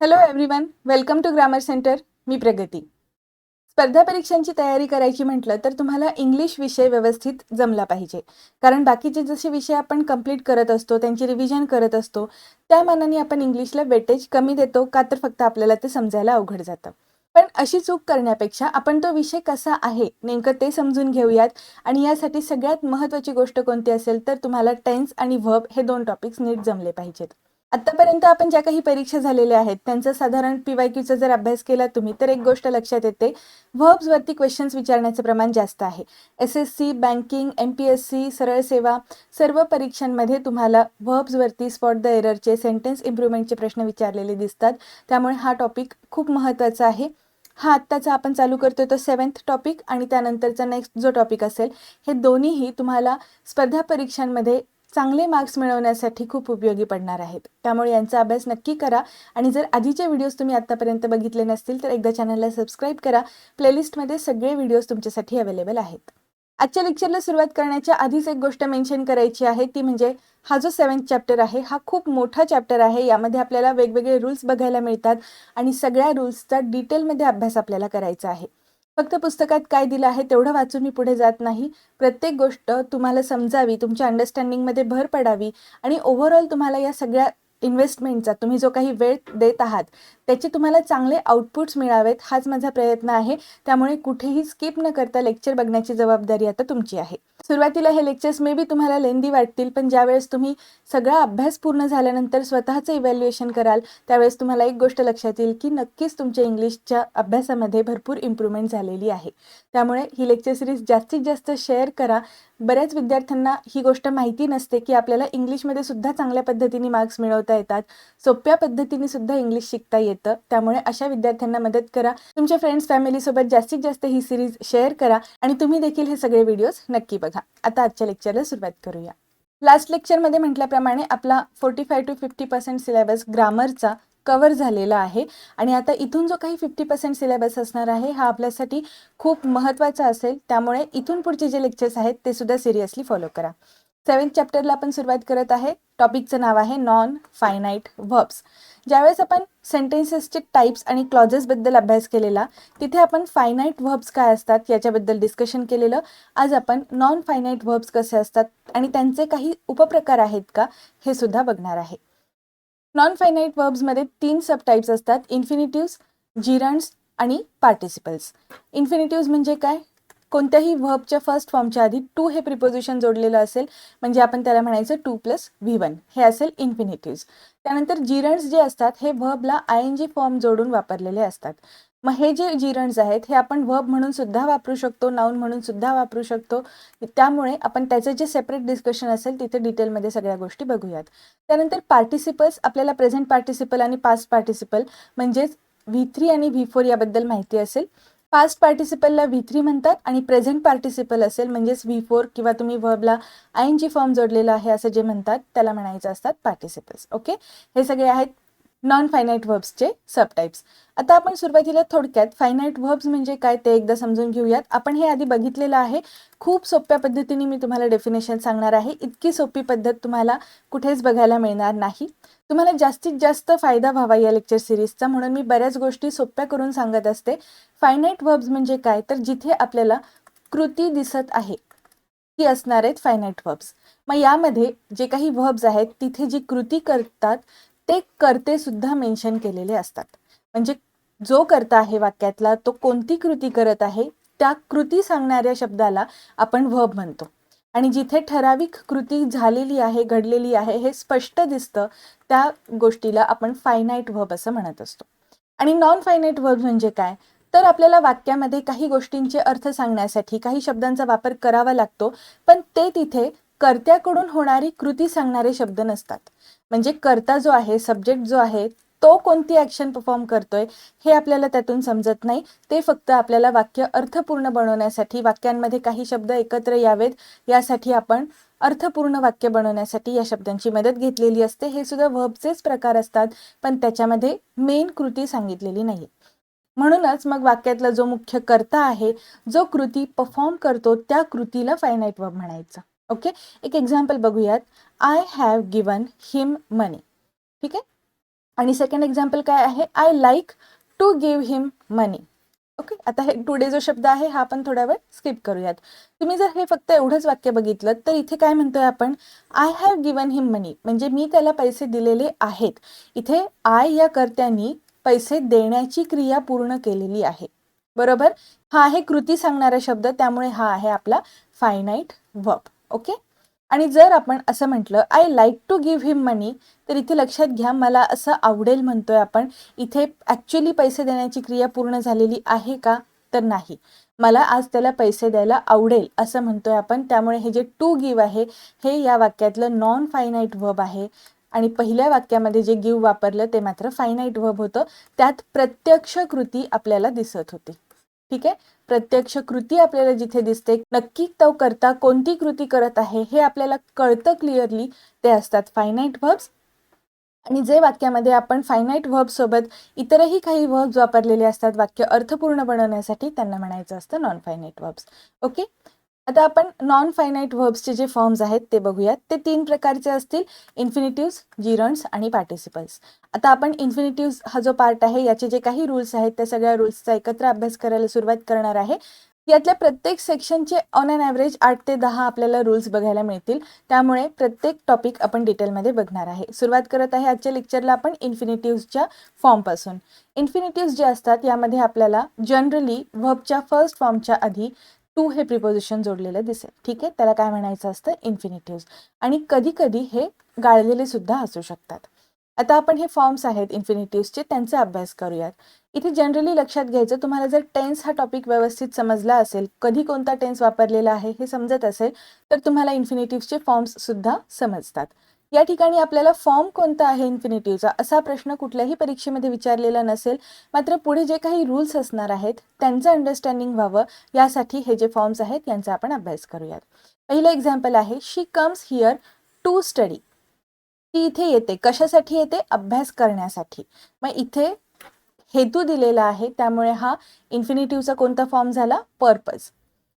Hello everyone welcome to grammar center मी प्रगती. स्पर्धा परीक्षांची तयारी करायची म्हटलं तर तुम्हाला इंग्लिश विषय व्यवस्थित जमला पाहिजे. कारण बाकीचे जसे विषय आपण कंप्लीट करत असतो त्यांची रिव्हिजन करत असतो त्या मानाने आपण इंग्लिशला वेटेज कमी देतो का तर फक्त आपल्याला ते समजायला अवघड जातं. पण अशी चूक करण्यापेक्षा आपण तो विषय कसा आहे नेमकं ते समजून घेऊयात. आणि यासाठी सगळ्यात महत्त्वाची गोष्ट कोणती असेल तर तुम्हाला टेन्स आणि व्हब हे दोन टॉपिक्स नीट जमले पाहिजेत. आतापर्यंत आपण ज्या काही परीक्षा झालेल्या आहेत त्यांचा साधारण पी वाय क्यूचा जर अभ्यास केला तुम्ही तर एक गोष्ट लक्षात येते. व्हर्ब्सवरती क्वेश्चन्स विचारण्याचं प्रमाण जास्त आहे. S S C banking M P S C सरळ सेवा सर्व परीक्षांमध्ये तुम्हाला व्हर्ब्सवरती स्पॉट द एररचे सेंटेन्स इम्प्रुव्हमेंटचे प्रश्न विचारलेले दिसतात. त्यामुळे हा टॉपिक खूप महत्त्वाचा आहे. हा आत्ताचा आपण चालू करतो तो सेवन्थ टॉपिक आणि त्यानंतरचा नेक्स्ट जो टॉपिक असेल हे दोन्हीही तुम्हाला स्पर्धा परीक्षांमध्ये चांगले मार्क्स मिळवण्यासाठी खूप उपयोगी पडणार आहेत. त्यामुळे यांचा अभ्यास नक्की करा आणि जर आधीचे व्हिडिओज तुम्ही आत्तापर्यंत बघितले नसतील तर एकदा चॅनलला सबस्क्राईब करा. प्लेलिस्टमध्ये सगळे व्हिडिओज तुमच्यासाठी अवेलेबल आहेत. आजच्या लेक्चरला सुरुवात करण्याच्या आधीच एक गोष्ट मेन्शन करायची आहे. ती म्हणजे हा जो सेवन्थ चॅप्टर आहे हा खूप मोठा चॅप्टर आहे. यामध्ये आपल्याला वेगवेगळे रूल्स बघायला मिळतात आणि सगळ्या रूल्सचा डिटेलमध्ये अभ्यास आपल्याला करायचा आहे. फक्त पुस्तकात काय दिलं आहे तेवढं वाचून मी पुढे जात नाही. प्रत्येक गोष्ट तुम्हाला समजावी तुमच्या अंडरस्टँडिंगमध्ये भर पडावी आणि ओव्हरऑल तुम्हाला या सगळ्या इन्व्हेस्टमेंटचा तुम्ही जो काही वेळ देत आहात त्याचे तुम्हाला चांगले आउटपुट्स मिळावेत हाच माझा प्रयत्न आहे. त्यामुळे कुठेही स्किप न करता लेक्चर बघण्याची जबाबदारी आता तुमची आहे. सुरुवातीला हे लेक्चर्स मे बी तुम्हाला लेंदी वाटतील पण ज्यावेळेस तुम्ही सगळा अभ्यास पूर्ण झाल्यानंतर स्वतःचं इव्हॅल्युएशन कराल त्यावेळेस तुम्हाला एक गोष्ट लक्षात येईल की नक्कीच तुमच्या इंग्लिशच्या अभ्यासामध्ये भरपूर इम्प्रूव्हमेंट झालेली आहे. त्यामुळे ही लेक्चर सिरीज जास्तीत जास्त शेअर करा. बऱ्याच विद्यार्थ्यांना ही गोष्ट माहिती नसते की आपल्याला इंग्लिशमध्ये सुद्धा चांगल्या पद्धतीने मार्क्स मिळवता येतात. सोप्या पद्धतीने सुद्धा इंग्लिश शिकता येते. त्यामुळे अशा विद्यार्थ्यांना मदत करा. तुमच्या फ्रेंड्स फॅमिलीसोबत जास्तीत जास्त ही सिरीज शेअर करा आणि तुम्ही देखील हे सगळे व्हिडिओज नक्की बघा. आता आजच्या लेक्चरला सुरुवात करूया. लास्ट लेक्चरमध्ये म्हटल्याप्रमाणे आपला forty five two fifty percent syllabus ग्रामरचा cover झालेला आहे. आणि आता इथून जो काही फिफ्टी पर्सेंट सिलेबस असणार आहे हा आपल्यासाठी खूप महत्त्वाचा असेल. त्यामुळे इथून पुढचे जे लेक्चर्स आहेत ते सुद्धा सिरियसली फॉलो करा. सेवन्थ चॅप्टरला आपण सुरुवात करत आहे. टॉपिकचं नाव आहे नॉन फायनाईट वर्ब्स ज्यावेळेस आपण सेंटेन्सेसचे टाईप्स आणि क्लॉजेसबद्दल अभ्यास केलेला तिथे आपण फायनाईट वर्ब्स काय असतात याच्याबद्दल डिस्कशन केलेलं. आज आपण नॉन फायनाईट वर्ब्स कसे असतात आणि त्यांचे काही उपप्रकार आहेत का हे सुद्धा बघणार आहे. नॉन फायनाईट वर्ब्समध्ये तीन सब टाईप्स असतात इन्फिनिटिव्स जिरंड्स आणि पार्टिसिपल्स इन्फिनिटिव्स म्हणजे काय? कोणत्याही व्हबच्या फर्स्ट फॉर्मच्या आधी टू हे प्रिपोजिशन जोडलेलं असेल म्हणजे आपण त्याला म्हणायचं टू प्लस व्ही वन हे असेल इन्फिनिटीज त्यानंतर जिरण्स जे असतात हे व्हबला आय एन जी फॉर्म जोडून वापरलेले असतात. मग हे जे जिरण्स आहेत हे आपण व्हब म्हणून सुद्धा वापरू शकतो नाऊन म्हणून सुद्धा वापरू शकतो. त्यामुळे आपण त्याचं जे सेपरेट डिस्कशन असेल तिथे डिटेलमध्ये सगळ्या गोष्टी बघूयात. त्यानंतर पार्टिसिपल्स आपल्याला प्रेझेंट पार्टिसिपल आणि पास्ट पार्टिसिपल म्हणजेच व्ही थ्री आणि व्ही फोर याबद्दल माहिती असेल. पास्ट पार्टिसिपलला व्ही थ्री म्हणतात आणि प्रेझेंट पार्टिसिपल असेल म्हणजेच व्ही फोर किंवा तुम्ही व्हबला आय एन जी फॉर्म जोडलेला आहे असं जे म्हणतात त्याला म्हणायचं असतात पार्टिसिपल्स ओके हे सगळे आहेत नॉन फायनाईट वर्ब्सचे सब टाईप्स आता आपण सुरुवातीला थोडक्यात फायनाईट वर्ब्स म्हणजे काय ते एकदा समजून घेऊयात. आपण हे आधी बघितलेलं आहे. खूप सोप्या पद्धतीने मी तुम्हाला डेफिनेशन सांगणार आहे. इतकी सोपी पद्धत तुम्हाला कुठेच बघायला मिळणार नाही. तुम्हाला जास्तीत जास्त फायदा व्हावा या लेक्चर सिरीजचा म्हणून मी बऱ्याच गोष्टी सोप्या करून सांगत असते. फायनाईट वर्ब्स म्हणजे काय? तर जिथे आपल्याला कृती दिसत आहे ती असणार आहेत फायनाईट वर्ब्स मग यामध्ये जे काही वर्ब्स आहेत तिथे जी कृती करतात ते करते सुद्धा मेन्शन केलेले असतात. म्हणजे जो करता आहे वाक्यातला तो कोणती कृती करत आहे त्या कृती सांगणाऱ्या शब्दाला आपण व्हब म्हणतो. आणि जिथे ठराविक कृती झालेली आहे घडलेली आहे हे स्पष्ट दिसतं त्या गोष्टीला आपण फायनाईट व्हब असं म्हणत असतो. आणि नॉन फायनाईट व्हब म्हणजे काय? तर आपल्याला वाक्यामध्ये काही गोष्टींचे अर्थ सांगण्यासाठी काही शब्दांचा वापर करावा लागतो पण ते तिथे कर्त्याकडून होणारी कृती सांगणारे शब्द नसतात. म्हणजे कर्ता जो आहे सब्जेक्ट जो आहे तो कोणती ॲक्शन परफॉर्म करतोय हे आपल्याला त्यातून समजत नाही. ते फक्त आपल्याला वाक्य अर्थपूर्ण बनवण्यासाठी वाक्यांमध्ये काही शब्द एकत्र यावेत यासाठी आपण अर्थपूर्ण वाक्य बनवण्यासाठी या शब्दांची मदत घेतलेली असते. हे सुद्धा व्हबचेच प्रकार असतात पण त्याच्यामध्ये मेन कृती सांगितलेली नाही म्हणूनच मग वाक्यातला जो मुख्य कर्ता आहे जो कृती परफॉर्म करतो त्या कृतीला फायनाईट वर्ब म्हणायचं. ओके? एक एक्झाम्पल बघूयात. I have given him money ठीक आहे? आणि सेकंड एक्झाम्पल काय आहे? I like to give him money okay? आता हे टुडे जो शब्द आहे हा आपण थोडा वेळ स्किप करूयात. तुम्ही जर हे फक्त एवढंच वाक्य बघितलं तर इथे काय म्हणतोय आपण? I have given him money म्हणजे मी त्याला पैसे दिलेले आहेत. इथे आय या कर्त्यांनी पैसे देण्याची क्रिया पूर्ण केलेली आहे. बरोबर? हा आहे कृती सांगणारा शब्द त्यामुळे हा आहे आपला फायनाईट वर्ब ओके? आणि जर आपण असं म्हटलं I like to give him money तर इथे लक्षात घ्या मला असं आवडेल म्हणतोय आपण इथे ॲक्च्युली पैसे देण्याची क्रिया पूर्ण झालेली आहे का? तर नाही. मला आज त्याला पैसे द्यायला आवडेल असं म्हणतोय आपण. त्यामुळे हे जे टू गिव्ह आहे हे या वाक्यातलं नॉन फायनाईट वर्ब आहे. आणि पहिल्या वाक्यामध्ये जे गिव्ह वापरलं ते मात्र फायनाईट वर्ब होतं. त्यात प्रत्यक्ष कृती आपल्याला दिसत होती. ठीक आहे? प्रत्यक्ष कृती आपल्याला जिथे दिसते नक्की तो करता कोणती कृती करत आहे हे आपल्याला कळतं क्लिअरली ते असतात फायनाईट व्हर्ब्स आणि जे वाक्यामध्ये आपण फायनाईट वर्ब सोबत इतरही काही व्हर्ब्स वापरलेले असतात वाक्य अर्थपूर्ण बनवण्यासाठी त्यांना म्हणायचं असतं नॉन फायनाईट व्हर्ब्स ओके आता आपण नॉन फायनाईट व्हर्ब्सचे जे फॉर्म्स आहेत ते बघूयात. ते तीन प्रकारचे असतील. इन्फिनिटिव्स जिरंट्स आणि पार्टिसिपल्स आता आपण इन्फिनिटिव्स हा जो पार्ट आहे याचे जे काही रूल्स आहेत त्या सगळ्या रूल्सचा एकत्र अभ्यास करायला सुरुवात करणार आहे. यातल्या प्रत्येक सेक्शनचे ऑन अन ॲव्हरेज आठ ते दहा आपल्याला रूल्स बघायला मिळतील. त्यामुळे प्रत्येक टॉपिक आपण डिटेलमध्ये बघणार आहे. सुरुवात करत आहे आजच्या लेक्चरला आपण इन्फिनिटिव्हच्या फॉर्मपासून इन्फिनिटिव्ह जे असतात यामध्ये आपल्याला जनरली व्हबच्या फर्स्ट फॉर्मच्या आधी टू हे प्रिपोजिशन जोडलेलं दिसेल. ठीक आहे? त्याला काय म्हणायचं असतं? इन्फिनिटिव्स. आणि कधी कधी हे गाळलेले सुद्धा असू शकतात. आता आपण हे फॉर्म्स आहेत इन्फिनिटिव्सचे त्यांचा अभ्यास करूयात. इथे जनरली लक्षात घ्यायचं तुम्हाला जर टेन्स हा टॉपिक व्यवस्थित समजला असेल कधी कोणता टेन्स वापरलेला आहे हे समजत असेल तर तुम्हाला इन्फिनिटिव्सचे फॉर्म्स सुद्धा समजतात. या ठिकाणी आपल्याला फॉर्म कोणता आहे इन्फिनिटिव्हचा असा प्रश्न कुठल्याही परीक्षेमध्ये विचारलेला नसेल. मात्र पुढे जे काही रूल्स असणार आहेत त्यांचं अंडरस्टँडिंग व्हावं. यासाठी हे जे फॉर्म्स आहेत यांचा आपण अभ्यास करूयात. पहिलं एक्झाम्पल आहे she comes here to study ती इथे येते. कशासाठी येते? अभ्यास करण्यासाठी. मग इथे हेतू दिलेला आहे त्यामुळे हा इन्फिनिटिव्हचा कोणता फॉर्म झाला? पर्पज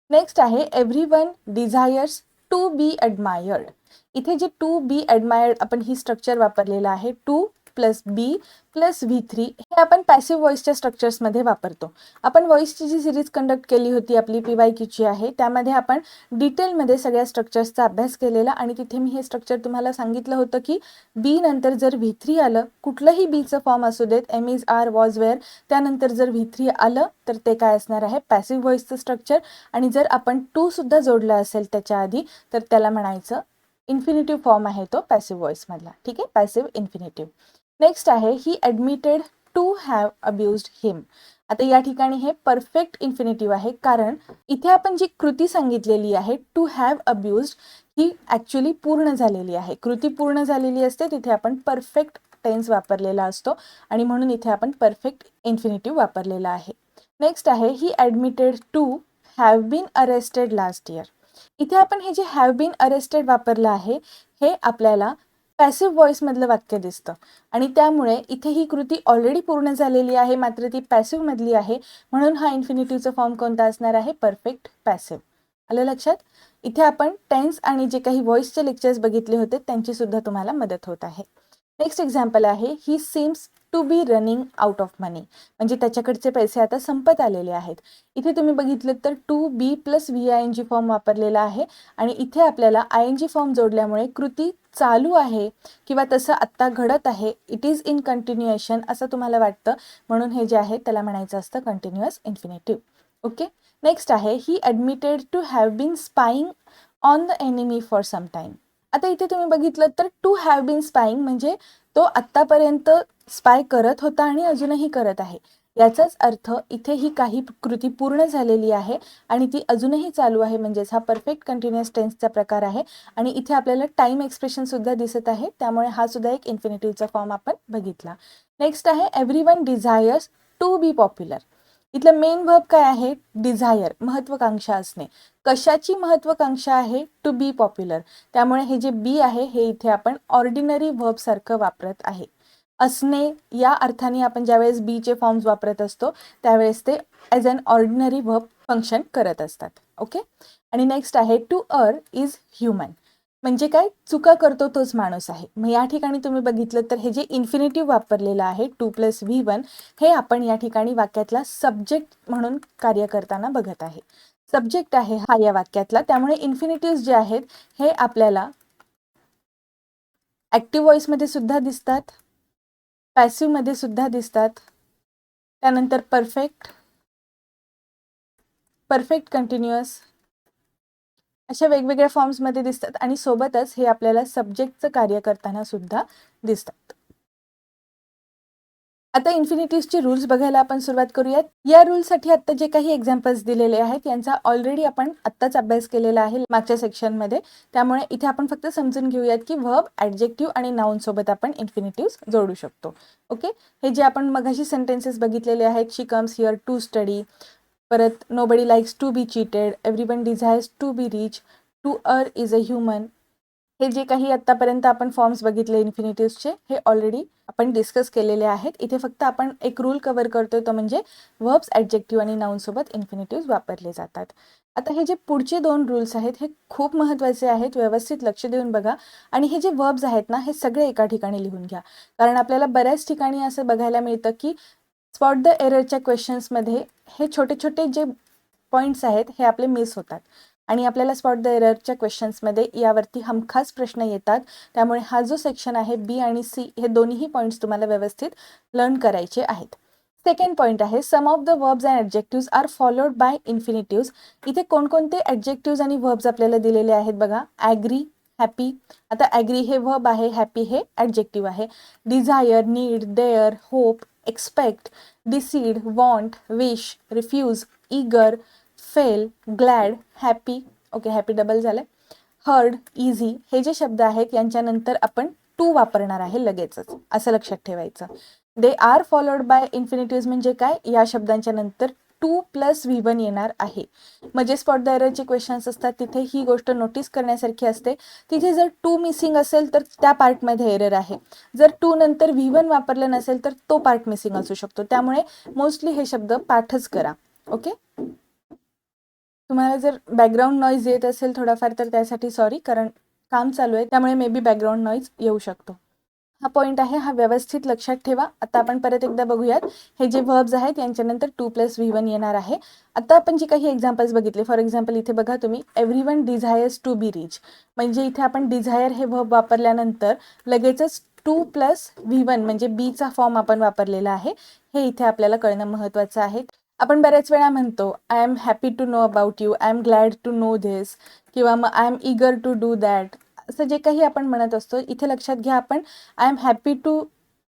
नेक्स्ट आहे every one desires to be admired इथे जे टू बी ॲडमायर्ड आपण ही स्ट्रक्चर वापरलेलं आहे to plus be plus V three हे आपण पॅसिव्ह व्हॉइसच्या स्ट्रक्चर्समध्ये वापरतो. आपण व्हॉइसची जी सिरीज कंडक्ट केली होती आपली पी वाय क्यूची आहे त्यामध्ये आपण डिटेलमध्ये सगळ्या स्ट्रक्चर्सचा अभ्यास केलेला आणि तिथे मी हे स्ट्रक्चर तुम्हाला सांगितलं होतं की बी नंतर जर व्ही थ्री आलं कुठलंही बीचं फॉर्म असू देत am is are was were त्यानंतर जर व्ही थ्री आलं तर ते काय असणार आहे? पॅसिव्ह व्हॉइसचं स्ट्रक्चर आणि जर आपण टू सुद्धा असेल त्याच्या आधी तर त्याला म्हणायचं इन्फिनिटिव्ह फॉर्म आहे तो पॅसिव्ह व्हॉइसमधला ठीक आहे? पॅसिव्ह इन्फिनिटिव्ह नेक्स्ट आहे he admitted to have abused him आता या ठिकाणी हे परफेक्ट इन्फिनिटिव्ह आहे कारण इथे आपण जी कृती सांगितलेली आहे टू हॅव अब्युज्ड ही ॲक्च्युली पूर्ण झालेली आहे. कृती पूर्ण झालेली असते तिथे आपण परफेक्ट टेन्स वापरलेला असतो आणि म्हणून इथे आपण परफेक्ट इन्फिनिटिव्ह वापरलेला आहे. नेक्स्ट आहे he admitted to have been arrested last year इथे आपण हे जे हॅव बीन अरेस्टेड वापरलं आहे हे आपल्याला पॅसिव्ह व्हॉइसमधलं वाक्य दिसतं. आणि त्यामुळे इथे ही कृती ऑलरेडी पूर्ण झालेली आहे मात्र ती पॅसिव्हमधली आहे. म्हणून हा इन्फिनिटिव्हचा फॉर्म कोणता असणार आहे? परफेक्ट पॅसिव्ह आलं लक्षात? इथे आपण टेन्स आणि जे काही व्हॉइसचे लेक्चर्स बघितले होते त्यांची सुद्धा तुम्हाला मदत होत आहे. नेक्स्ट एक्झाम्पल आहे he seems to be running out of money म्हणजे त्याच्याकडचे पैसे आता संपत आलेले आहेत. इथे तुम्ही बघितलं तर to be plus V I N G form वापरलेला आहे आणि इथे आपल्याला आय एन जी फॉर्म जोडल्यामुळे कृती चालू आहे किंवा तसं आत्ता घडत आहे. इट इज इन कंटिन्युएशन असं तुम्हाला वाटतं. म्हणून हे जे आहे त्याला म्हणायचं असतं कंटिन्युअस इन्फिनेटिव्ह ओके नेक्स्ट आहे he admitted to have been spying on the enemy for some time आता इथे तुम्ही बघितलं तर टू हॅव बीन स्पाईंग म्हणजे तो आत्तापर्यंत स्पाय करत होता आणि अजूनही करत आहे. याचाच अर्थ इथे ही काही कृती पूर्ण झालेली आहे आणि ती अजूनही चालू आहे. म्हणजेच हा परफेक्ट कंटिन्युअस टेन्सचा प्रकार आहे आणि इथे आपल्याला टाईम एक्सप्रेशन सुद्धा दिसत आहे. त्यामुळे हा सुद्धा एक इन्फिनिटिव्हचा फॉर्म आपण बघितला. नेक्स्ट आहे every one desires to be popular इथलं मेन वर्ब काय आहे? डिझायर महत्वाकांक्षा असणे. कशाची महत्वाकांक्षा आहे? टू बी पॉप्युलर त्यामुळे हे जे बी आहे हे इथे आपण ऑर्डिनरी वर्ब सारखं वापरत आहे. असणे या अर्थाने आपण ज्यावेळेस बीचे फॉर्म्स वापरत असतो त्यावेळेस ते as an ordinary verb function करत असतात. ओके आणि नेक्स्ट आहे टू अर इज ह्युमन म्हणजे काय? चुका करतो तोच माणूस आहे. मग या ठिकाणी तुम्ही बघितलं तर हे जे इन्फिनेटिव्ह वापरलेलं आहे टू प्लस व्ही वन हे आपण या ठिकाणी वाक्यातला सब्जेक्ट म्हणून कार्य करताना बघत आहे. सब्जेक्ट आहे हा या वाक्यातला. त्यामुळे इन्फिनिटिव्ह जे आहेत हे आपल्याला ॲक्टिव्ह व्हॉइसमध्ये सुद्धा दिसतात. पॅसिवमध्ये सुद्धा दिसतात. त्यानंतर परफेक्ट परफेक्ट कंटिन्युअस अशा वेगवेगळ्या फॉर्म्समध्ये दिसतात आणि सोबतच हे आपल्याला सब्जेक्टचं कार्य करताना सुद्धा दिसतात. आता इन्फिनिटीजचे रूल्स बघायला आपण सुरुवात करूयात. या रूलसाठी आता जे काही एक्झाम्पल्स दिलेले आहेत यांचा ऑलरेडी आपण आत्ताच अभ्यास केलेला आहे मागच्या सेक्शनमध्ये त्यामुळे इथे आपण फक्त समजून घेऊयात की व्हब ॲडजेक्टिव्ह आणि नाऊन सोबत आपण इन्फिनिटिव्ह जोडू शकतो. ओके हे जे आपण मगाशी सेंटेन्सेस बघितलेले आहेत she comes here to study परत nobody likes to be cheated every one desires to be rich to err is a human हे जे काही आत्तापर्यंत आपण फॉर्म्स बघितले इन्फिनिटिव्सचे हे ऑलरेडी आपण डिस्कस केलेले आहेत. इथे फक्त आपण एक रूल कव्हर करतोय तो म्हणजे वर्ब्स ॲडजेक्टिव्ह आणि नाऊनसोबत इन्फिनिटिव्ह वापरले जातात. आता हे जे पुढचे दोन रूल्स आहेत हे खूप महत्त्वाचे आहेत. व्यवस्थित लक्ष देऊन बघा. आणि हे जे वर्ब्स आहेत ना हे सगळे एका ठिकाणी लिहून घ्या. कारण आपल्याला बऱ्याच ठिकाणी असं बघायला मिळतं की स्पॉट द एररच्या क्वेश्चन्समध्ये हे छोटे छोटे जे पॉईंट्स आहेत हे आपले मिस होतात. आणि आपल्याला स्पॉट द एररच्या क्वेश्चन्समध्ये यावरती हमखास प्रश्न येतात. त्यामुळे हा जो सेक्शन आहे बी आणि सी हे दोन्हीही पॉईंट्स तुम्हाला व्यवस्थित लर्न करायचे आहेत. सेकंड पॉईंट आहे some of the verbs and adjectives are followed by infinitives इथे कोणकोणते ॲडजेक्टिव्ज आणि वर्ब्स आपल्याला दिलेले आहेत बघा. ॲग्री हॅपी आता ॲग्री हे वर्ब आहे हॅपी हे ॲडजेक्टिव्ह आहे. Desire need dare hope expect decide want wish refuse eager fail glad happy okay happy double झालं हर्ड इझी हे जे शब्द आहेत यांच्यानंतर आपण टू वापरणार आहे लगेचच असं लक्षात ठेवायचं. They are followed by infinitives म्हणजे काय? या शब्दांच्या नंतर टू प्लस व्ही वन येणार आहे. म्हणजे स्पॉट द एररचे क्वेश्चन्स असतात तिथे ही गोष्ट नोटीस करण्यासारखी असते. तिथे जर टू मिसिंग असेल तर त्या पार्टमध्ये एरर आहे. जर टू नंतर व्ही वन वापरलं नसेल तर तो पार्ट मिसिंग असू शकतो. त्यामुळे मोस्टली हे शब्द पाठच करा ओके तुम्हाला जर बॅकग्राऊंड नॉईज येत असेल थोडाफार तर त्यासाठी सॉरी कारण काम चालू आहे त्यामुळे मे बी बॅकग्राऊंड नॉईज येऊ शकतो. हा पॉईंट आहे हा व्यवस्थित लक्षात ठेवा. आता आपण परत एकदा बघूयात. हे जे वर्ब्स आहेत यांच्यानंतर टू प्लस व्ही वन येणार आहे. आता आपण जे काही एक्झाम्पल्स बघितले फॉर एक्झाम्पल इथे बघा तुम्ही every one desires to be rich म्हणजे इथे आपण डिझायर हे वर्ब वापरल्यानंतर लगेचच टू प्लस व्ही वन म्हणजे बीचा फॉर्म आपण वापरलेला आहे. हे इथे आपल्याला कळणं महत्त्वाचं आहे. आपण बऱ्याच वेळा म्हणतो I am happy to know about you I am glad to know this किंवा मग I am eager to do that असं जे काही आपण म्हणत असतो इथे लक्षात घ्या आपण I am happy to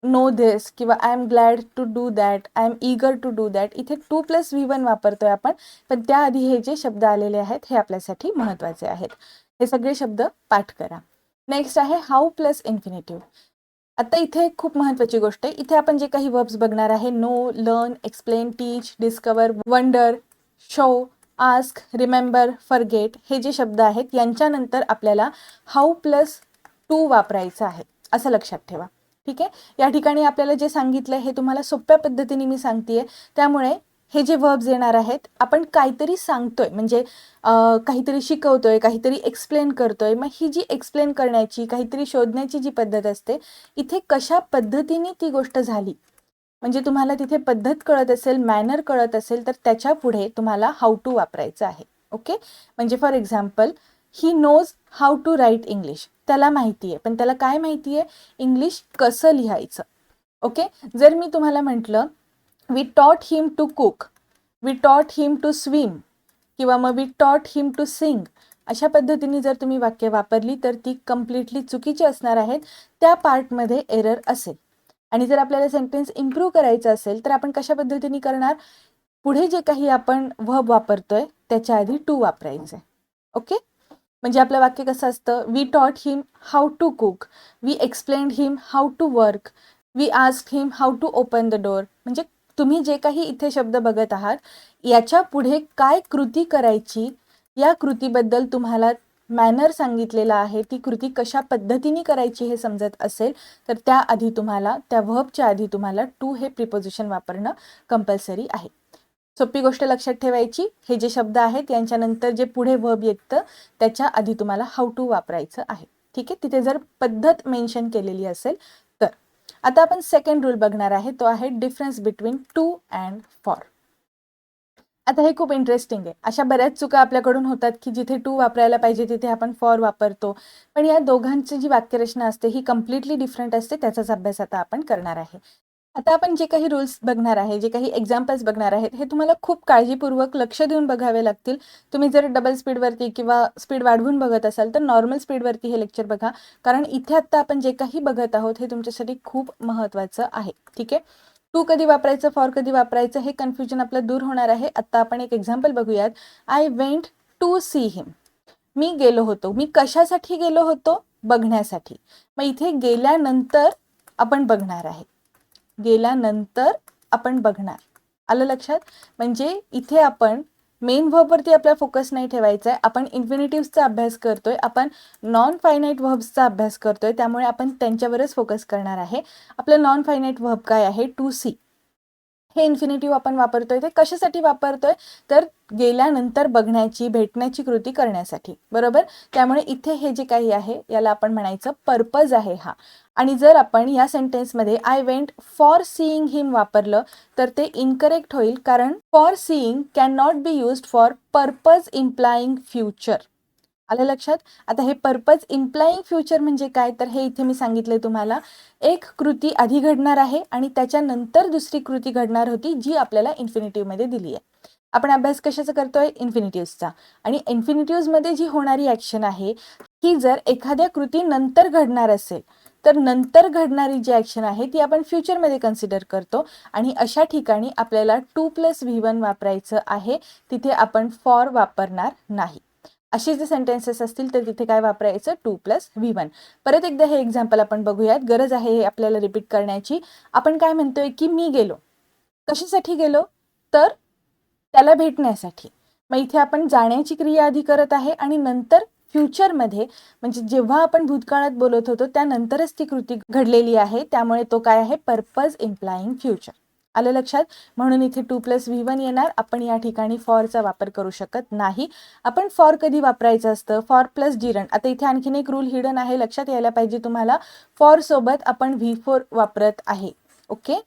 know this किंवा I am glad to do that I am eager to do that इथे टू प्लस व्ही वन वापरतोय आपण पण त्याआधी हे जे शब्द आलेले आहेत हे आपल्यासाठी महत्त्वाचे आहेत. हे सगळे शब्द पाठ करा. नेक्स्ट आहे हाऊ प्लस इन्फिनेटिव्ह आता इथे खूप महत्त्वाची गोष्ट आहे. इथे आपण जे काही वर्ब्स बघणार आहे know learn explain teach discover wonder show ask remember forget हे जे शब्द आहेत यांच्यानंतर आपल्याला हाऊ प्लस टू वापरायचं आहे. असं लक्षात ठेवा. ठीक आहे? या ठिकाणी आपल्याला जे सांगितलं हे तुम्हाला सोप्या पद्धतीने मी सांगते त्यामुळे हे जे वर्ब्स येणार आहेत आपण काहीतरी सांगतोय म्हणजे काहीतरी शिकवतोय काहीतरी एक्सप्लेन करतोय मग ही जी एक्सप्लेन करण्याची काहीतरी शोधण्याची जी पद्धत असते इथे कशा पद्धतीने ती गोष्ट झाली? म्हणजे तुम्हाला तिथे पद्धत कळत असेल मॅनर कळत असेल तर त्याच्या पुढे तुम्हाला हाऊ टू वापरायचं आहे ओके म्हणजे for example he knows how to write English त्याला माहिती आहे पण त्याला काय माहिती आहे? इंग्लिश कसं लिहायचं ओके जर मी तुम्हाला म्हटलं we taught him to cook we taught him to swim किंवा मग we taught him to sing अशा पद्धतीने जर तुम्ही वाक्य वापरली तर ती कम्प्लिटली चुकीची असणार आहेत. त्या पार्टमध्ये एरर असेल. आणि जर आपल्याला सेंटेन्स इम्प्रूव्ह करायचं असेल तर आपण कशा पद्धतीने करणार? पुढे जे काही आपण व्हब वापरतोय त्याच्या आधी टू वापरायचं ओके म्हणजे आपलं वाक्य कसं असतं? We taught him how to cook we explain him how to work we ask him how to open the door म्हणजे तुम्ही जे काही इथे शब्द बघत आहात याच्यापुढे काय कृती करायची या कृतीबद्दल तुम्हाला मॅनर सांगितलेला आहे ती कृती कशा पद्धतीने करायची हे समजत असेल तर त्याआधी तुम्हाला त्या व्हबच्या आधी तुम्हाला टू हे प्रिपोजिशन वापरणं कंपल्सरी आहे. सोपी गोष्ट लक्षात ठेवायची हे जे शब्द आहेत यांच्यानंतर जे पुढे व्हब येतं त्याच्या आधी तुम्हाला हाऊ टू वापरायचं आहे. ठीक आहे? तिथे जर पद्धत मेन्शन केलेली असेल आता आपण सेकंड रूल बघणार आहे. तो आहे difference between to and for आता हे खूप इंटरेस्टिंग आहे. अशा बऱ्याच चुका आपल्याकडून होतात की जिथे टू वापरायला पाहिजे तिथे आपण फॉर वापरतो. पण या दोघांची जी वाक्यरचना असते ही कम्प्लिटली डिफरंट असते. त्याचाच अभ्यास आता आपण करणार आहे. आता आपण जे काही रूल्स बघणार आहे जे काही एक्झाम्पल्स बघणार आहेत हे तुम्हाला खूप काळजीपूर्वक लक्ष देऊन बघावे लागतील. तुम्ही जर डबल स्पीडवरती किंवा स्पीड वाढवून बघत असाल तर नॉर्मल स्पीडवरती हे लेक्चर बघा. कारण इथे आत्ता आपण जे काही बघत आहोत हे तुमच्यासाठी खूप महत्त्वाचं आहे. ठीक आहे? टू कधी वापरायचं फॉर कधी वापरायचं हे कन्फ्युजन आपलं दूर होणार आहे. आत्ता आपण एक एक्झाम्पल बघूयात. I went to see him मी गेलो होतो. मी कशासाठी गेलो होतो? बघण्यासाठी. मग इथे गेल्यानंतर आपण बघणार आहे. गेल्यानंतर आपण बघणार. आलं लक्षात? म्हणजे इथे आपण मेन व्हबवरती आपला फोकस नाही ठेवायचा आहे आपण इन्फिनिटिव्हचा अभ्यास करतोय. आपण नॉन फायनाईट व्हर्ब्सचा अभ्यास करतोय. त्यामुळे आपण त्यांच्यावरच फोकस करणार आहे. आपलं नॉन फायनाईट व्हर्ब काय आहे? टू सी हे इन्फिनिटिव्ह आपण वापरतोय ते कशासाठी वापरतोय? तर गेल्यानंतर बघण्याची भेटण्याची कृती करण्यासाठी. बरोबर? त्यामुळे इथे हे जे काही आहे याला आपण म्हणायचं पर्पज आहे हा. आणि जर आपण या सेंटेन्समध्ये I went for seeing him वापरलं तर ते इनकरेक्ट होईल कारण for seeing can not be used for purpose implying future आलं लक्षात? आता हे पर्पज इम्प्लाईंग फ्युचर म्हणजे काय? तर हे इथे मी सांगितले तुम्हाला. एक कृती आधी घडणार आहे आणि त्याच्यानंतर दुसरी कृती घडणार होती जी आपल्याला इन्फिनिटिव्हमध्ये दिली आहे आपण अभ्यास कशाचा करतोय? इन्फिनिटिव्हचा आणि इन्फिनिटिव्हमध्ये जी होणारी ॲक्शन आहे ही जर एखाद्या कृती नंतर घडणार असेल तर नंतर घडणारी जी ॲक्शन आहे ती आपण फ्युचरमध्ये कन्सिडर करतो. आणि अशा ठिकाणी आपल्याला टू प्लस व्ही वन वापरायचं आहे तिथे आपण फॉर वापरणार नाही. असे जे सेंटेन्सेस असतील तर तिथे काय वापरायचं? टू प्लस व्ही वन परत एकदा हे एक्झाम्पल आपण बघूयात. गरज आहे हे आपल्याला रिपीट करण्याची. आपण काय म्हणतोय की मी गेलो. कशासाठी गेलो? तर त्याला भेटण्यासाठी. मग इथे आपण जाण्याची क्रिया आधी करत आहे आणि नंतर फ्युचरमध्ये म्हणजे जेव्हा आपण भूतकाळात बोलत होतो त्यानंतरच ती कृती घडलेली आहे. त्यामुळे तो काय आहे? पर्पज इम्प्लाइंग फ्युचर आलं लक्षात? म्हणून इथे टू प्लस व्ही वन येणार. आपण या ठिकाणी फॉरचा वापर करू शकत नाही. आपण फॉर कधी वापरायचं असतं? फॉर प्लस जिरण आता इथे आणखीन एक रूल हिडन आहे. लक्षात यायला पाहिजे तुम्हाला. फॉर सोबत आपण व्ही फोर वापरत आहे. ओके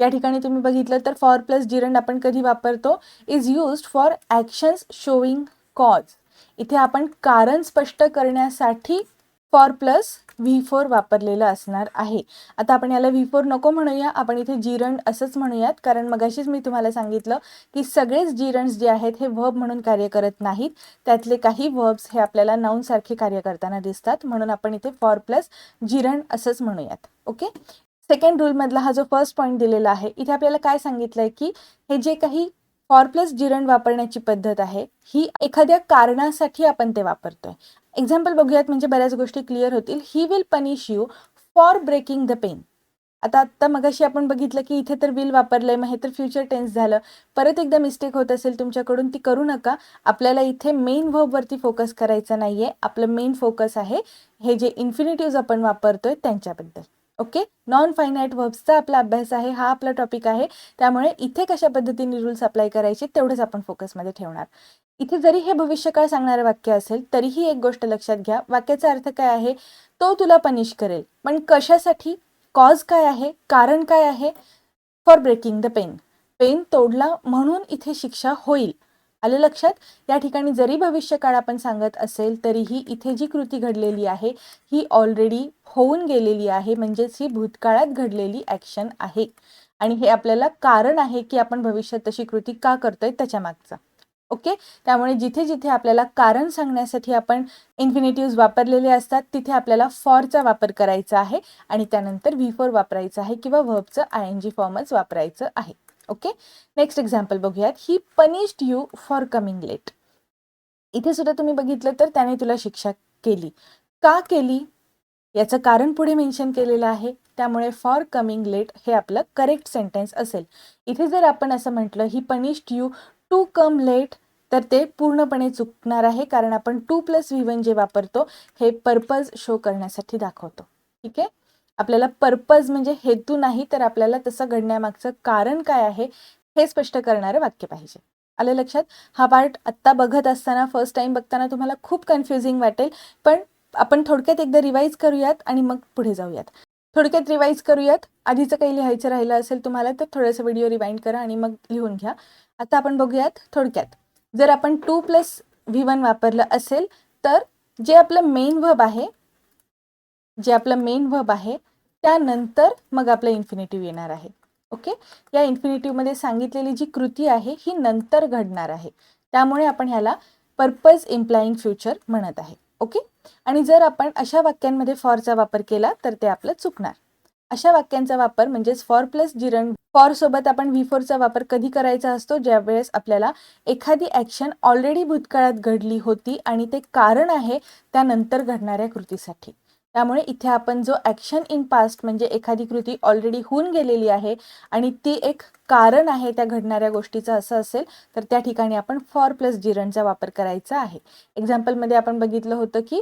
या ठिकाणी तुम्ही बघितलं तर फॉर प्लस जिरंड आपण कधी वापरतो? Is used for actions showing cause इथे आपण कारण स्पष्ट करण्यासाठी फॉर प्लस व्ही फोर वापरलेलं असणार आहे. आता आपण याला व्ही फोर नको म्हणूया आपण इथे जिरंड असंच म्हणूयात कारण मगाशीच मी तुम्हाला सांगितलं की सगळेच जिरंड्स जे आहेत हे व्हब म्हणून कार्य करत नाहीत. त्यातले काही व्हब्स हे आपल्याला नाऊनसारखे कार्य करताना दिसतात म्हणून आपण इथे फॉर प्लस जिरण असंच म्हणूयात. ओके? सेकंड रूलमधला हा जो फर्स्ट पॉईंट दिलेला आहे इथे आपल्याला काय सांगितलंय की हे जे काही फॉर प्लस जिरण वापरण्याची पद्धत आहे. ही एखाद्या कारणासाठी आपण ते वापरतोय. एक्झाम्पल बघूयात म्हणजे बऱ्याच गोष्टी क्लिअर होतील. He will punish you for breaking the pen आता आत्ता मगाशी आपण बघितलं की इथे तर विल वापरलंय मग हे तर फ्युचर टेन्स झालं. परत एकदा मिस्टेक होत असेल तुमच्याकडून ती करू नका. आपल्याला इथे मेन वरती फोकस करायचा नाहीये. आपलं मेन फोकस आहे हे जे इन्फिनिटिव्ह आपण वापरतोय त्यांच्याबद्दल. ओके? नॉन फायनाईट वर्ब्सचा आपला अभ्यास आहे हा आपला टॉपिक आहे. त्यामुळे इथे कशा पद्धतीने रूल्स अप्लाय करायचे तेवढंच आपण फोकसमध्ये ठेवणार. इथे जरी हे भविष्यकाळ सांगणारं वाक्य असेल तरीही एक गोष्ट लक्षात घ्या. वाक्याचा अर्थ काय आहे? तो तुला पनिश करेल. पण कशासाठी? कॉज काय आहे? कारण काय आहे? For breaking the pen pen तोडला म्हणून इथे शिक्षा होईल. आलं लक्षात? या ठिकाणी जरी भविष्यकाळ आपण सांगत असेल तरीही इथे जी कृती घडलेली आहे ही ऑलरेडी होऊन गेलेली आहे. म्हणजेच ही भूतकाळात घडलेली ॲक्शन आहे. आणि हे आपल्याला कारण आहे की आपण भविष्यात तशी कृती का करतोय त्याच्या मागचा. ओके? त्यामुळे जिथे जिथे आपल्याला कारण सांगण्यासाठी आपण इन्फिनेटिव्ह वापरलेले असतात तिथे आपल्याला फॉरचा वापर करायचा आहे आणि त्यानंतर व्ही फोर वापरायचं आहे किंवा व्हबचं आय एन जी फॉर्मच वापरायचं आहे. ओके नेक्स्ट एक्झाम्पल बघूयात. He punished you for coming late इथे सुद्धा तुम्ही बघितलं तर त्याने तुला शिक्षा केली. का केली? याचं कारण पुढे मेन्शन केलेलं आहे. त्यामुळे फॉर कमिंग लेट हे आपलं करेक्ट सेंटेन्स असेल. इथे जर आपण असं म्हटलं he punished you to come late तर ते पूर्णपणे चुकणार आहे. कारण आपण टू प्लस व्ही वन जे वापरतो हे पर्पज शो करण्यासाठी दाखवतो. ठीक आहे? आपल्याला पर्पज म्हणजे हेतू नाही तर आपल्याला तसं घडण्यामागचं कारण काय आहे हे स्पष्ट करणारं वाक्य पाहिजे. आलं लक्षात? हा पार्ट आत्ता बघत असताना फर्स्ट टाइम बघताना तुम्हाला खूप कन्फ्युजिंग वाटेल पण आपण थोडक्यात एकदा रिवाईज करूयात आणि मग पुढे जाऊयात. थोडक्यात रिवाईज करूयात आधीचं काही लिहायचं राहिलं असेल तुम्हाला तर थोडंसं व्हिडिओ रिवाइंड करा आणि मग लिहून घ्या. आता आपण बघूयात थोडक्यात. जर आपण टू प्लस व्ही वन वापरलं असेल तर जे आपलं मेन व्हब आहे जे आपलं मेन व्हब आहे त्यानंतर मग आपलं इन्फिनेटिव्ह येणार आहे. ओके या इन्फिनेटिव्हमध्ये सांगितलेली जी कृती आहे ही नंतर घडणार आहे. त्यामुळे आपण ह्याला पर्पज इम्प्लाइंग फ्युचर म्हणत आहे. ओके आणि जर आपण अशा वाक्यांमध्ये फॉरचा वापर केला तर ते आपलं चुकणार. अशा वाक्यांचा वापर म्हणजेच फॉर प्लस जिरण फॉर सोबत आपण व्ही फोरचा वापर कधी करायचा असतो? ज्यावेळेस आपल्याला एखादी ॲक्शन ऑलरेडी भूतकाळात घडली होती आणि ते कारण आहे त्यानंतर घडणाऱ्या कृतीसाठी. त्यामुळे इथे आपण जो ॲक्शन इन पास्ट म्हणजे एखादी कृती ऑलरेडी होऊन गेलेली आहे आणि ती एक कारण आहे त्या घडणाऱ्या गोष्टीचं असं असेल तर त्या ठिकाणी आपण फॉर प्लस जिरणचा वापर करायचा आहे. एक्झाम्पलमध्ये आपण बघितलं होतं की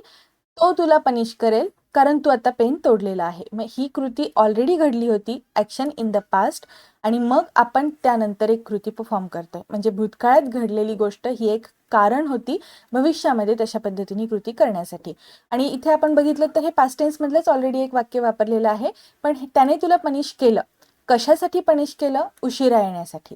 तो तुला पनिश करेल कारण तू आता पेन तोडलेला आहे. मग ही कृती ऑलरेडी घडली होती ॲक्शन इन द पास्ट आणि मग आपण त्यानंतर एक कृती परफॉर्म करतोय. म्हणजे भूतकाळात घडलेली गोष्ट ही एक कारण होती भविष्यामध्ये तशा पद्धतीने कृती करण्यासाठी. आणि इथे आपण बघितलं तर हे पास्ट टेन्समधलंच ऑलरेडी एक वाक्य वापरलेलं आहे पण त्याने तुला पनिश केलं. कशासाठी पनिश केलं? उशिरा येण्यासाठी.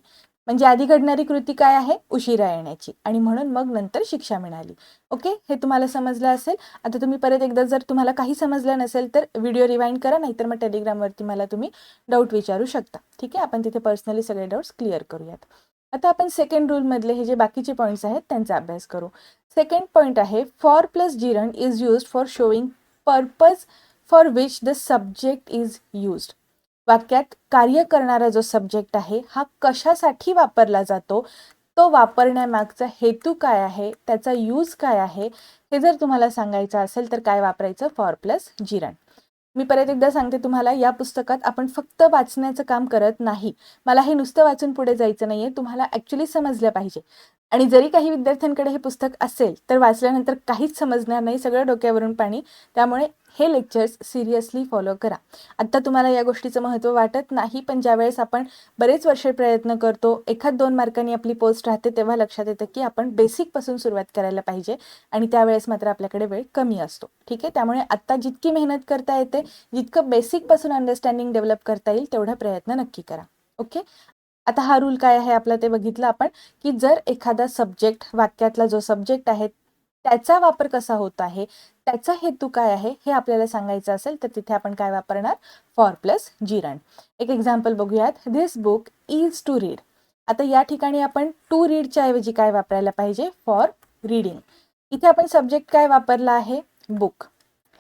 म्हणजे आधी घडणारी कृती काय आहे? उशिरा येण्याची. आणि म्हणून मग नंतर शिक्षा मिळाली. ओके? हे तुम्हाला समजलं असेल. आता तुम्ही परत एकदा जर तुम्हाला काही समजलं नसेल तर व्हिडिओ रिवाइंड करा नाहीतर मग टेलिग्रामवरती मला तुम्ही डाऊट विचारू शकता. ठीक आहे? आपण तिथे पर्सनली सगळे डाऊट्स क्लिअर करूयात. आता आपण सेकंड रूलमधले हे जे बाकीचे पॉईंट्स आहेत त्यांचा अभ्यास करू. सेकंड पॉईंट आहे for plus gerund is use for showing purpose for which the subject is used वाक्यात कार्य करणारा जो सब्जेक्ट आहे हा कशासाठी वापरला जातो? तो वापरण्यामागचा हेतू काय आहे? त्याचा यूज काय आहे? हे जर तुम्हाला सांगायचं असेल तर काय वापरायचं? फॉर प्लस जिरण मी परत एकदा सांगते तुम्हाला या पुस्तकात आपण फक्त वाचण्याचं काम करत नाही. मला हे नुसतं वाचून पुढे जायचं नाहीये. तुम्हाला ऍक्च्युली समजलं पाहिजे. आणि जरी काही विद्यार्थ्यांकडे हे पुस्तक असेल तर वाचल्यानंतर काहीच समजणार नाही सगळं डोक्यावरून पाणी. त्यामुळे हे लेक्चर्स सिरियसली फॉलो करा. आत्ता तुम्हाला या गोष्टीचं महत्त्व वाटत नाही पण ज्यावेळेस आपण बरेच वर्ष प्रयत्न करतो एखाद दोन मार्कांनी आपली पोस्ट राहते तेव्हा लक्षात येतं की आपण बेसिकपासून सुरुवात करायला पाहिजे आणि त्यावेळेस मात्र आपल्याकडे वेळ कमी असतो. ठीक आहे? त्यामुळे आत्ता जितकी मेहनत करता येते जितकं बेसिकपासून अंडरस्टँडिंग डेव्हलप करता येईल तेवढा प्रयत्न नक्की करा. ओके? आता हा रूल काय आहे? आपला ते बघितलं आपण की जर एखादा सब्जेक्ट वाक्यातला जो सब्जेक्ट आहे त्याचा वापर कसा होत आहे? त्याचा हेतू काय आहे? हे आपल्याला सांगायचं असेल तर तिथे आपण काय वापरणार? फॉर प्लस जिरण एक एक्झाम्पल बघूयात. This book is to read आता या ठिकाणी आपण टू रीडच्या ऐवजी काय वापरायला पाहिजे? फॉर रीडिंग इथे आपण सब्जेक्ट काय वापरला आहे? बुक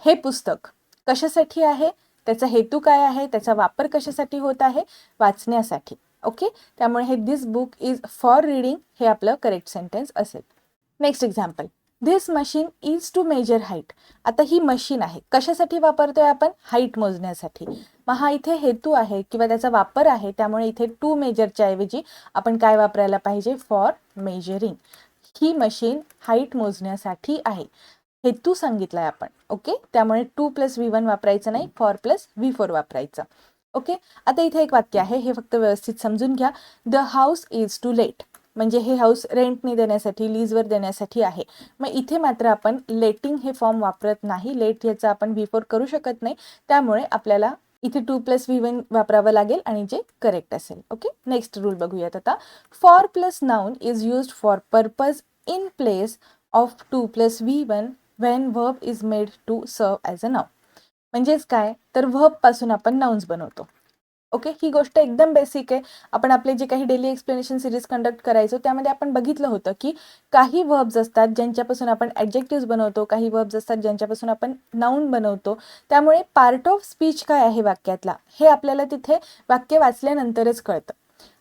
हे पुस्तक कशासाठी आहे? त्याचा हेतू काय आहे? त्याचा वापर कशासाठी होत आहे? वाचण्यासाठी. ओके? त्यामुळे हे this book is for reading हे आपलं करेक्ट सेंटेन्स असेल. Next example this machine is to measure height आता ही मशीन आहे. कशासाठी वापरतोय आपण? हाईट मोजण्यासाठी. मग हा इथे हेतू आहे किंवा त्याचा वापर आहे त्यामुळे इथे टू मेजरच्या ऐवजी आपण काय वापरायला पाहिजे? फॉर मेजरिंग ही मशीन हाईट मोजण्यासाठी आहे. हेतू सांगितलाय आपण. ओके? त्यामुळे टू प्लस व्ही वन वापरायचं नाही फॉर प्लस व्ही फोर वापरायचं. ओके? आता इथे एक वाक्य आहे हे फक्त व्यवस्थित समजून घ्या. The house is to let म्हणजे हे हाऊस रेंटने देण्यासाठी लीजवर देण्यासाठी आहे. मग इथे मात्र आपण लेटिंग हे फॉर्म वापरत नाही. लेट याचा आपण व्ही फोर करू शकत नाही. त्यामुळे आपल्याला इथे टू प्लस व्ही वन वापरावं लागेल आणि जे करेक्ट असेल. ओके? नेक्स्ट रूल बघूयात आता. For plus noun is use for purpose in place of to plus V one when verb is made to serve as a noun म्हणजेच काय? तर व्हबपासून आपण नाउन्स बनवतो. ओके ही गोष्ट एकदम बेसिक आहे. आपण आपले जे काही डेली एक्सप्लेनेशन सिरीज कंडक्ट करायचो त्यामध्ये आपण बघितलं होतं की काही वर्ब्स असतात ज्यांच्यापासून आपण ॲडजेक्टिव्ह बनवतो काही वर्ब्स असतात ज्यांच्यापासून आपण नाऊन बनवतो. त्यामुळे पार्ट ऑफ स्पीच काय आहे वाक्यातला? हे आपल्याला तिथे वाक्य वाचल्यानंतरच कळतं.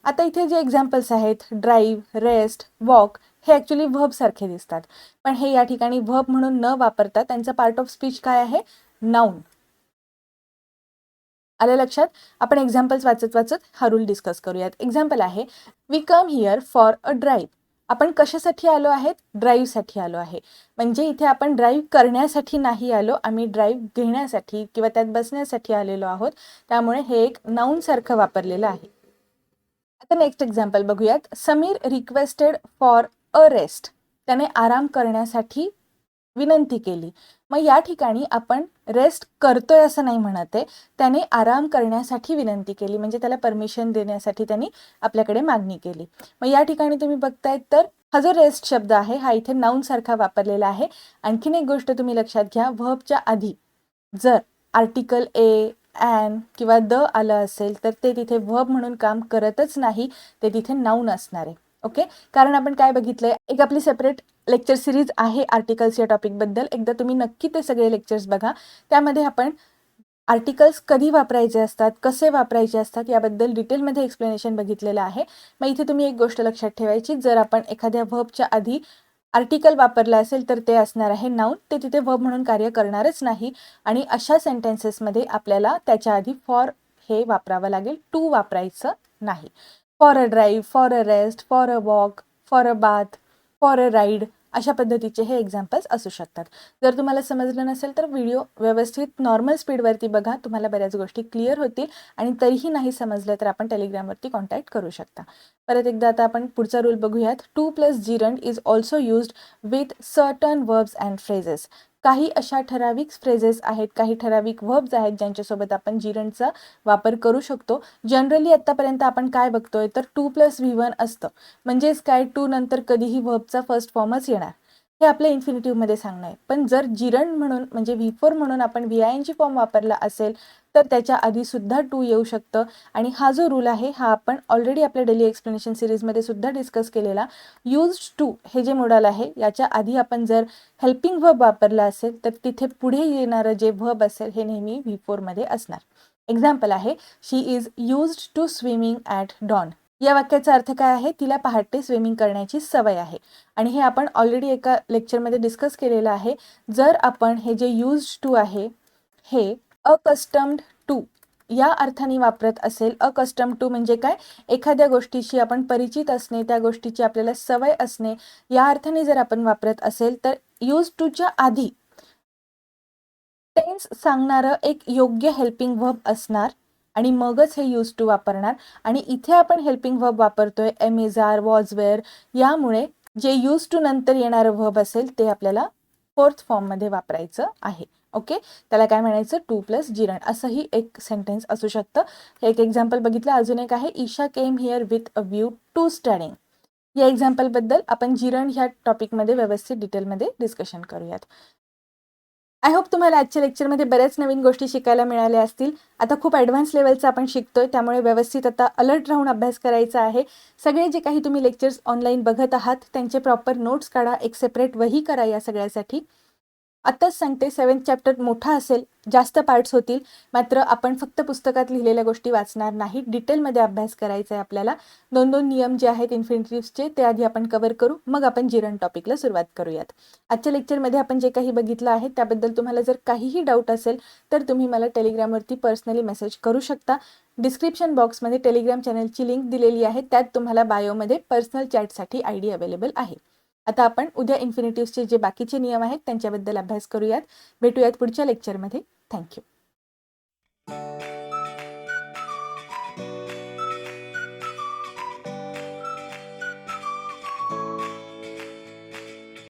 आता इथे जे एक्झाम्पल्स आहेत ड्राईव्ह रेस्ट वॉक हे ॲक्च्युली व्हब सारखे दिसतात. पण हे या ठिकाणी व्हब म्हणून न वापरता त्यांचा पार्ट ऑफ स्पीच काय आहे? नाऊन आलं लक्षात? आपण एक्झाम्पल्स वाचत वाचत हा रूल डिस्कस करूयात. एक्झाम्पल आहे we come here for a drive आपण कशासाठी आलो आहेत? ड्राईव्हसाठी आलो आहे. म्हणजे इथे आपण ड्राईव्ह करण्यासाठी नाही आलो आम्ही ड्राईव्ह घेण्यासाठी किंवा त्यात बसण्यासाठी आलेलो आहोत. त्यामुळे हे एक नाऊनसारखं वापरलेलं आहे. आता नेक्स्ट एक्झाम्पल बघूयात. Sameer requested for a rest त्याने आराम करण्यासाठी विनंती केली. मग या ठिकाणी आपण रेस्ट करतोय असं नाही म्हणत आहे. त्याने आराम करण्यासाठी विनंती केली. म्हणजे त्याला परमिशन देण्यासाठी त्यांनी आपल्याकडे मागणी केली. मग या ठिकाणी तुम्ही बघतायत तर हा जो रेस्ट शब्द आहे हा इथे नाऊन सारखा वापरलेला आहे. आणखीन एक गोष्ट तुम्ही लक्षात घ्या. व्हबच्या आधी जर आर्टिकल ए ॲन किंवा द आलं असेल तर ते तिथे व्हब म्हणून काम करतच नाही. ते तिथे नाऊन असणार आहे. ओके? कारण आपण काय बघितलंय एक आपली सेपरेट लेक्चर सिरीज आहे आर्टिकल्स या टॉपिकबद्दल एकदा तुम्ही नक्की ते सगळे लेक्चर्स बघा. त्यामध्ये आपण आर्टिकल्स कधी वापरायचे असतात कसे वापरायचे असतात याबद्दल डिटेलमध्ये एक्सप्लेनेशन बघितलेलं आहे. मग इथे तुम्ही एक गोष्ट लक्षात ठेवायची जर आपण एखाद्या व्हबच्या आधी आर्टिकल वापरलं असेल तर ते असणार आहे नाऊन ते तिथे व्हब म्हणून कार्य करणारच नाही. आणि अशा सेंटेन्सेसमध्ये आपल्याला त्याच्या आधी फॉर हे वापरावं लागेल टू वापरायचं नाही. For a drive for a rest for a walk for a bath for a ride अशा पद्धतीचे हे एक्झाम्पल्स असू शकतात. जर तुम्हाला समजलं नसेल तर व्हिडिओ व्यवस्थित नॉर्मल स्पीडवरती बघा. तुम्हाला बऱ्याच गोष्टी क्लिअर होतील आणि तरीही नाही समजलं तर आपण टेलिग्रामवरती कॉन्टॅक्ट करू शकता. परत एकदा आता आपण पुढचा रूल बघूयात. To plus gerund is also used with certain verbs and phrases काही अशा ठराविक फ्रेजेस आहेत काही ठराविक वर्ब्स आहेत ज्यांच्यासोबत आपण जिरणचा वापर करू शकतो. जनरली आत्तापर्यंत आपण काय बघतोय तर टू प्लस व्ही वन असतं. म्हणजेच काय? टू नंतर कधीही वर्बचा फर्स्ट फॉर्मच येणार. हे आपल्या इन्फिनिटिव्हमध्ये सांगणं आहे. पण जर जिरण म्हणून म्हणजे व्ही फोर म्हणून आपण व्ही आय एनची फॉर्म वापरला असेल तर त्याच्या आधी सुद्धा टू येऊ शकतं. आणि हा जो रूल आहे हा आपण ऑलरेडी आपल्या डेली एक्सप्लेनेशन सिरीजमध्ये सुद्धा डिस्कस केलेला. यूज टू हे जे मोडाल आहे याच्या आधी आपण जर हेल्पिंग व्हब वापरला असेल तर तिथे पुढे येणारं जे व्हब असेल हे नेहमी व्ही फोरमध्ये असणार. एक्झाम्पल आहे she is used to swimming at dawn या वाक्याचा अर्थ काय आहे? तिला पहाटे स्विमिंग करण्याची सवय आहे. आणि हे आपण ऑलरेडी एका लेक्चरमध्ये डिस्कस केलेलं आहे. जर आपण हे जे यूज टू आहे हे अकस्टम्ड टू या अर्थाने वापरत असेल. अकस्टम टू म्हणजे काय? एखाद्या गोष्टीशी आपण परिचित असणे त्या गोष्टीची आपल्याला सवय असणे या अर्थाने जर आपण वापरत असेल तर यूज टूच्या आधी टेन्स सांगणारं एक योग्य हेल्पिंग व्हब असणार आणि मगच हे यूज टू वापरणार. आणि इथे आपण हेल्पिंग व्हब वापरतोय एमेझार वॉजवेअर यामुळे जे यूज टू नंतर येणारं व्हब असेल ते आपल्याला फोर्थ फॉर्ममध्ये वापरायचं आहे. ओके? त्याला काय म्हणायचं? To plus gerund. असंही एक सेंटेन्स असू शकतं. हे एक एक्झाम्पल बघितलं. अजून एक आहे. Isha came here with a view to studying या एक्झाम्पलबद्दल आपण जिरण ह्या टॉपिकमध्ये व्यवस्थित डिटेलमध्ये डिस्कशन करूयात. आय होप तुम्हाला आजच्या लेक्चरमध्ये बऱ्याच नवीन गोष्टी शिकायला मिळाल्या असतील. आता खूप ॲडव्हान्स लेवलचं आपण शिकतोय. त्यामुळे व्यवस्थित आता अलर्ट राहून अभ्यास करायचा आहे. सगळे जे काही तुम्ही लेक्चर्स ऑनलाईन बघत आहात त्यांचे प्रॉपर नोट्स काढा. एक सेपरेट वही करा या सगळ्यासाठी. आत्ताच सांगते सेवन्थ चॅप्टर मोठा असेल जास्त पार्ट्स होतील मात्र आपण फक्त पुस्तकात लिहिलेल्या गोष्टी वाचणार नाही. डिटेलमध्ये अभ्यास करायचा आहे आपल्याला. दोन दोन नियम जे आहेत इन्फिनिटिव्सचे ते आधी आपण कव्हर करू मग आपण जिरण टॉपिकला सुरुवात करूयात. आजच्या लेक्चरमध्ये आपण जे काही बघितलं आहे त्याबद्दल तुम्हाला जर काहीही डाऊट असेल तर तुम्ही मला टेलिग्रामवरती पर्सनली मेसेज करू शकता. डिस्क्रिप्शन बॉक्समध्ये टेलिग्राम चॅनलची लिंक दिलेली आहे त्यात तुम्हाला बायोमध्ये पर्सनल चॅटसाठी आय डी अवेलेबल आहे. आता आपण उद्या इन्फिनिटिव्हचे जे बाकीचे नियम आहेत त्यांच्याबद्दल अभ्यास करूयात. भेटूयात पुढच्या लेक्चरमध्ये थँक्यू